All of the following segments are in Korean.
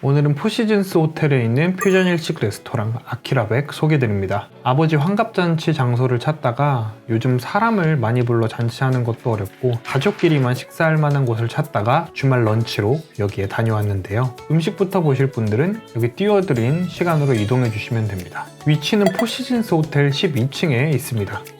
오늘은 포시즌스 호텔에 있는 퓨전 일식 레스토랑 아키라백 소개드립니다. 아버지 환갑잔치 장소를 찾다가 요즘 사람을 많이 불러 잔치하는 것도 어렵고 가족끼리만 식사할 만한 곳을 찾다가 주말 런치로 여기에 다녀왔는데요. 음식부터 보실 분들은 여기 띄워드린 시간으로 이동해 주시면 됩니다. 위치는 포시즌스 호텔 12층에 있습니다.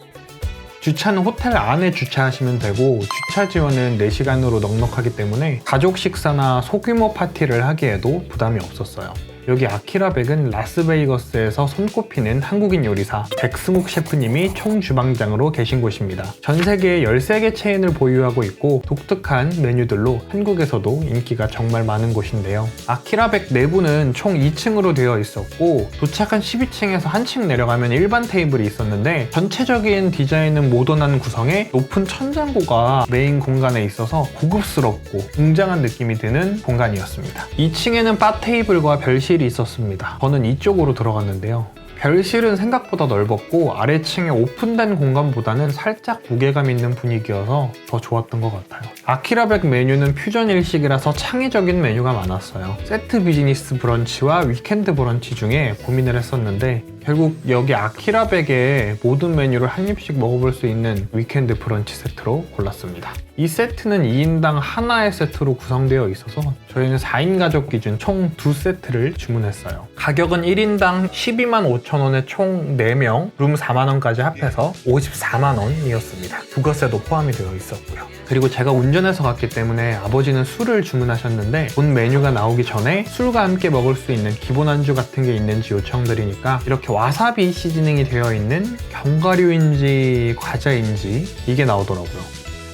주차는 호텔 안에 주차하시면 되고 주차 지원은 4시간으로 넉넉하기 때문에 가족 식사나 소규모 파티를 하기에도 부담이 없었어요. 여기 아키라백은 라스베이거스에서 손꼽히는 한국인 요리사 백승욱 셰프님이 총주방장으로 계신 곳입니다. 전 세계에 13개 체인을 보유하고 있고 독특한 메뉴들로 한국에서도 인기가 정말 많은 곳인데요. 아키라백 내부는 총 2층으로 되어 있었고 도착한 12층에서 한층 내려가면 일반 테이블이 있었는데 전체적인 디자인은 모던한 구성에 높은 천장고가 메인 공간에 있어서 고급스럽고 웅장한 느낌이 드는 공간이었습니다. 2층에는 바 테이블과 별실 이 있었습니다. 저는 이쪽으로 들어갔는데요. 별실은 생각보다 넓었고 아래층에 오픈된 공간보다는 살짝 무게감 있는 분위기여서 더 좋았던 것 같아요. 아키라백 메뉴는 퓨전 일식이라서 창의적인 메뉴가 많았어요. 세트 비즈니스 브런치와 위켄드 브런치 중에 고민을 했었는데 결국 여기 아키라백의 모든 메뉴를 한 입씩 먹어볼 수 있는 위켄드 브런치 세트로 골랐습니다. 이 세트는 2인당 하나의 세트로 구성되어 있어서 저희는 4인 가족 기준 총두 세트를 주문했어요. 가격은 1인당 12만 5천 원에 총 4명, 룸 4만 원까지 합해서 54만 원이었습니다. 부가세도 포함이 되어 있었고요. 그리고 제가 운전해서 갔기 때문에 아버지는 술을 주문하셨는데 본 메뉴가 나오기 전에 술과 함께 먹을 수 있는 기본 안주 같은 게 있는지 요청드리니까 이렇게 와사비 시즈닝이 되어 있는 견과류인지 과자인지 이게 나오더라고요.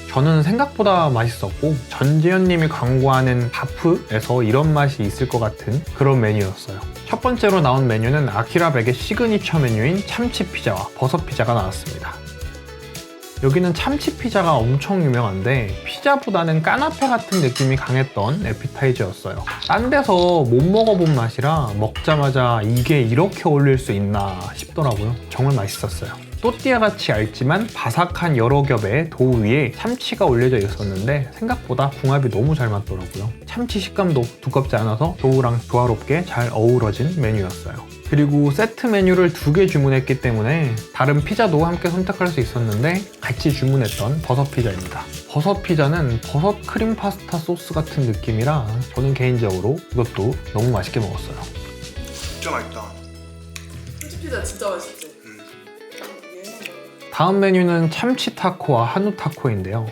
저는 생각보다 맛있었고 전지현님이 광고하는 바프에서 이런 맛이 있을 것 같은 그런 메뉴였어요. 첫 번째로 나온 메뉴는 아키라백의 시그니처 메뉴인 참치 피자와 버섯 피자가 나왔습니다. 여기는 참치 피자가 엄청 유명한데 피자보다는 까나페 같은 느낌이 강했던 에피타이저였어요. 딴 데서 못 먹어본 맛이라 먹자마자 이게 이렇게 어울릴 수 있나 싶더라고요. 정말 맛있었어요. 또띠아 같이 얇지만 바삭한 여러 겹의 도우 위에 참치가 올려져 있었는데 생각보다 궁합이 너무 잘 맞더라고요. 참치 식감도 두껍지 않아서 도우랑 조화롭게 잘 어우러진 메뉴였어요. 그리고 세트 메뉴를 두 개 주문했기 때문에 다른 피자도 함께 선택할 수 있었는데 같이 주문했던 버섯 피자입니다. 버섯 피자는 버섯 크림 파스타 소스 같은 느낌이라 저는 개인적으로 이것도 너무 맛있게 먹었어요. 진짜 맛있다. 참치 피자 진짜 맛있지? 음. 다음 메뉴는 참치 타코와 한우 타코인데요.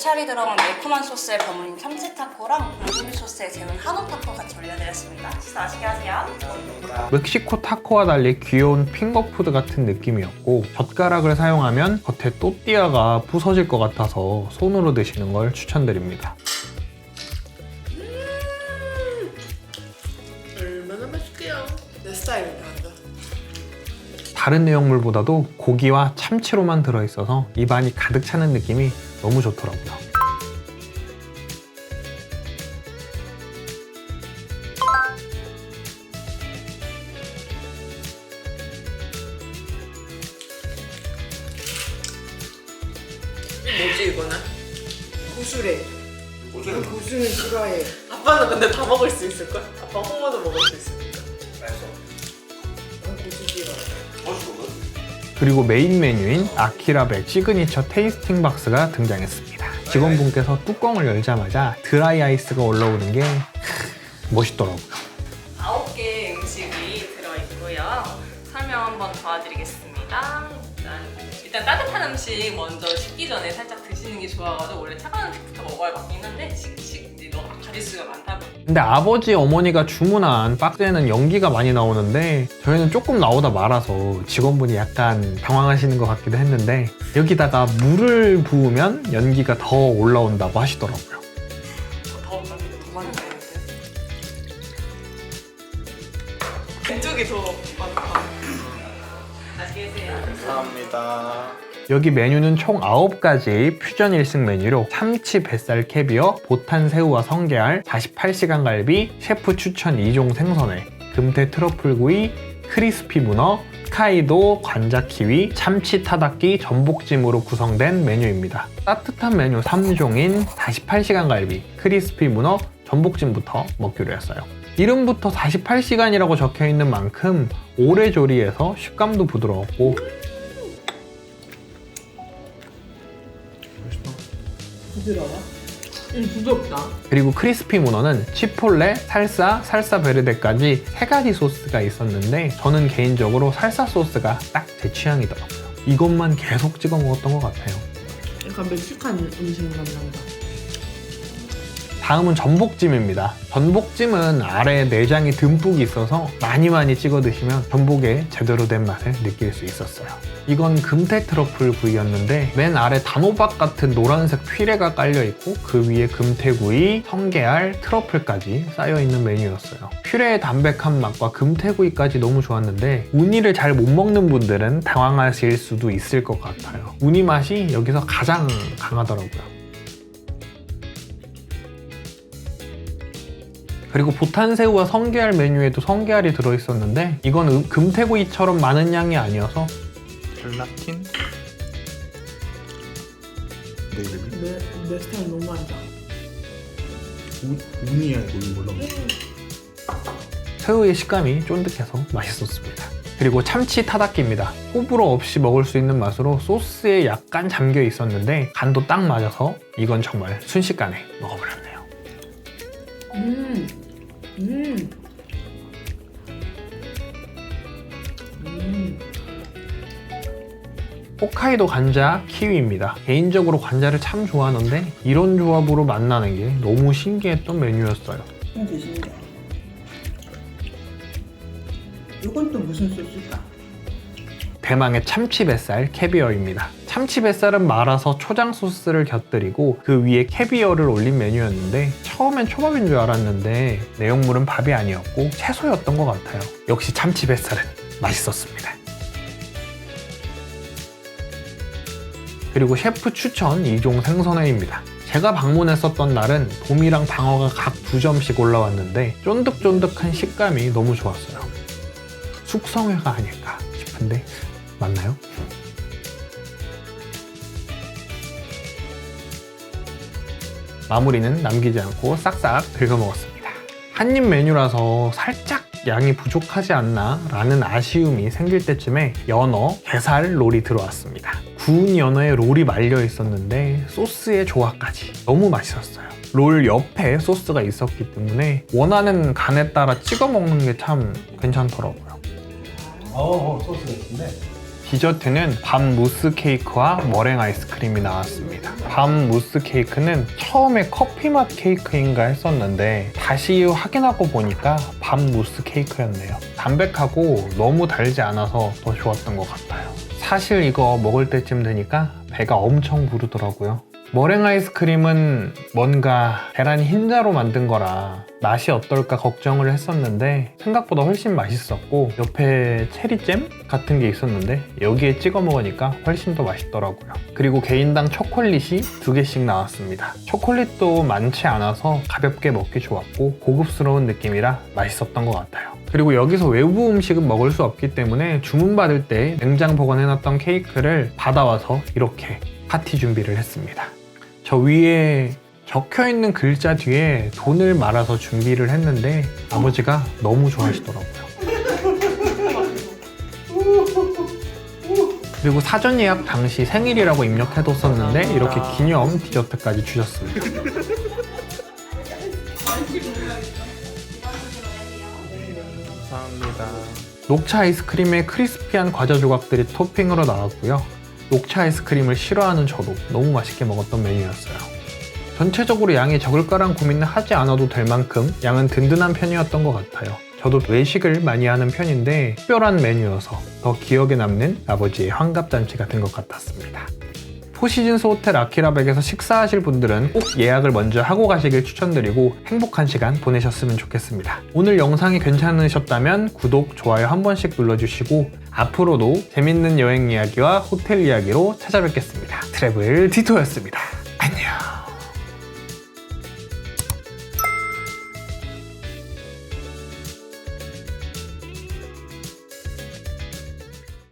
네, 알차리 들어간 매콤한 소스에 버무린 참치 타코랑 블루베리 소스에 재운 한우 타코 같이 올려드렸습니다. 식사 맛있게 하세요. 멕시코 타코와 달리 귀여운 핑거푸드 같은 느낌이었고 젓가락을 사용하면 겉에 또띠아가 부서질 것 같아서 손으로 드시는 걸 추천드립니다. 얼마나 맛있게요? 내 완전. 다른 내용물보다도 고기와 참치로만 들어있어서 입안이 가득 차는 느낌이 너무 좋더라고요. 뭐지 이거는? 고수래. 고수는 난 고수는 싫어해. 아빠는 근데 다 먹을 수 있을 걸? 아빠 홍어도 먹을 수 있으니까. 맛있어. 난 고수 싫어해. 맛있거든. 그리고 메인 메뉴인 아키라백 시그니처 테이스팅 박스가 등장했습니다. 직원분께서 뚜껑을 열자마자 드라이 아이스가 올라오는 게 크, 멋있더라고요. 아홉 개의 음식이 들어있고요. 설명 한번 도와드리겠습니다. 일단, 일단 따뜻한 음식 먼저 식기 전에 살짝 드시는 게 좋아가지고 원래 차가운 음식부터 먹어야 맞긴 한데 식식 이제 너무 가짓수가 많다 보니 근데 아버지 어머니가 주문한 박스에는 연기가 많이 나오는데 저희는 조금 나오다 말아서 직원분이 약간 당황하시는 것 같기도 했는데 여기다가 물을 부으면 연기가 더 올라온다고 하시더라고요. 더, 더 많은 거 같아요. 왼쪽이 더 많다. 맛있게 드세요. 감사합니다. 여기 메뉴는 총 9가지 퓨전 일식 메뉴로 참치 뱃살 캐비어, 보탄 새우와 성게알, 48시간 갈비, 셰프 추천 2종 생선회, 금태 트러플구이, 크리스피 문어, 홋카이도 관자 키위, 참치 타닥기, 전복찜으로 구성된 메뉴입니다. 따뜻한 메뉴 3종인 48시간 갈비, 크리스피 문어, 전복찜부터 먹기로 했어요. 이름부터 48시간이라고 적혀 있는 만큼 오래 조리해서 식감도 부드러웠고 부드러워? 응 부드럽다 그리고 크리스피 문어는 치폴레, 살사, 살사 베르데까지 세 가지 소스가 있었는데 저는 개인적으로 살사 소스가 딱 제 취향이더라고요. 이것만 계속 찍어 먹었던 것 같아요. 약간 멕시칸 음식 맛 난다 다음은 전복찜입니다. 전복찜은 아래에 내장이 듬뿍 있어서 많이 많이 찍어 드시면 전복의 제대로 된 맛을 느낄 수 있었어요. 이건 금태 트러플 구이였는데 맨 아래 단호박 같은 노란색 피레가 깔려 있고 그 위에 금태구이, 성게알, 트러플까지 쌓여 있는 메뉴였어요. 피레의 담백한 맛과 금태구이까지 너무 좋았는데 우니를 잘 못 먹는 분들은 당황하실 수도 있을 것 같아요. 우니 맛이 여기서 가장 강하더라고요. 그리고 보탄새우와 성게알 메뉴에도 성게알이 들어있었는데 이건 음- 금태구이처럼 많은 양이 아니어서 젤라틴? 내 이름이? 내, 내 스타일 너무 아니다 우, 우니야 이거 몰라 새우의 식감이 쫀득해서 맛있었습니다. 그리고 참치 타다키입니다. 호불호 없이 먹을 수 있는 맛으로 소스에 약간 잠겨 있었는데 간도 딱 맞아서 이건 정말 순식간에 먹어버렸네요. 음. 음. 음. 홋카이도 관자 키위입니다. 개인적으로 관자를 참 좋아하는데 이런 조합으로 만나는 게 너무 신기했던 메뉴였어요. 좀 드신다. 이건 또 무슨 소스일까? 대망의 참치 뱃살 캐비어입니다. 참치 뱃살은 말아서 초장 소스를 곁들이고 그 위에 캐비어를 올린 메뉴였는데 처음엔 초밥인 줄 알았는데 내용물은 밥이 아니었고 채소였던 것 같아요. 역시 참치 뱃살은 맛있었습니다. 그리고 셰프 추천 2종 생선회입니다. 제가 방문했었던 날은 돔이랑 방어가 각 두 점씩 올라왔는데 쫀득쫀득한 식감이 너무 좋았어요. 숙성회가 아닐까 싶은데 맞나요? 마무리는 남기지 않고 싹싹 긁어 먹었습니다. 한 입 메뉴라서 살짝 양이 부족하지 않나 라는 아쉬움이 생길 때쯤에 연어, 게살 롤이 들어왔습니다. 구운 연어에 롤이 말려 있었는데 소스의 조화까지 너무 맛있었어요. 롤 옆에 소스가 있었기 때문에 원하는 간에 따라 찍어 먹는 게 참 괜찮더라고요. 어, 소스가 있는데. 디저트는 밤 무스 케이크와 머랭 아이스크림이 나왔습니다. 밤 무스 케이크는 처음에 커피 맛 케이크인가 했었는데 다시 확인하고 보니까 밤 무스 케이크였네요. 담백하고 너무 달지 않아서 더 좋았던 것 같아요. 사실 이거 먹을 때쯤 되니까 배가 엄청 부르더라고요. 머랭 아이스크림은 뭔가 계란 흰자로 만든 거라 맛이 어떨까 걱정을 했었는데 생각보다 훨씬 맛있었고 옆에 체리잼 같은 게 있었는데 여기에 찍어 먹으니까 훨씬 더 맛있더라고요. 그리고 개인당 초콜릿이 두 개씩 나왔습니다. 초콜릿도 많지 않아서 가볍게 먹기 좋았고 고급스러운 느낌이라 맛있었던 것 같아요. 그리고 여기서 외부 음식은 먹을 수 없기 때문에 주문받을 때 냉장 보관해놨던 케이크를 받아와서 이렇게 파티 준비를 했습니다. 저 위에 적혀 있는 글자 뒤에 돈을 말아서 준비를 했는데 아버지가 너무 좋아하시더라고요. 그리고 사전 예약 당시 생일이라고 입력해뒀었는데 이렇게 기념 디저트까지 주셨습니다. 감사합니다 녹차 아이스크림에 크리스피한 과자 조각들이 토핑으로 나왔고요. 녹차 아이스크림을 싫어하는 저도 너무 맛있게 먹었던 메뉴였어요. 전체적으로 양이 적을까란 고민을 하지 않아도 될 만큼 양은 든든한 편이었던 것 같아요. 저도 외식을 많이 하는 편인데 특별한 메뉴여서 더 기억에 남는 아버지의 환갑잔치가 된것 같았습니다. 포시즌스 호텔 아키라백에서 식사하실 분들은 꼭 예약을 먼저 하고 가시길 추천드리고 행복한 시간 보내셨으면 좋겠습니다. 오늘 영상이 괜찮으셨다면 구독, 좋아요 한 번씩 눌러주시고 앞으로도 재밌는 여행 이야기와 호텔 이야기로 찾아뵙겠습니다. 트래블 디토였습니다.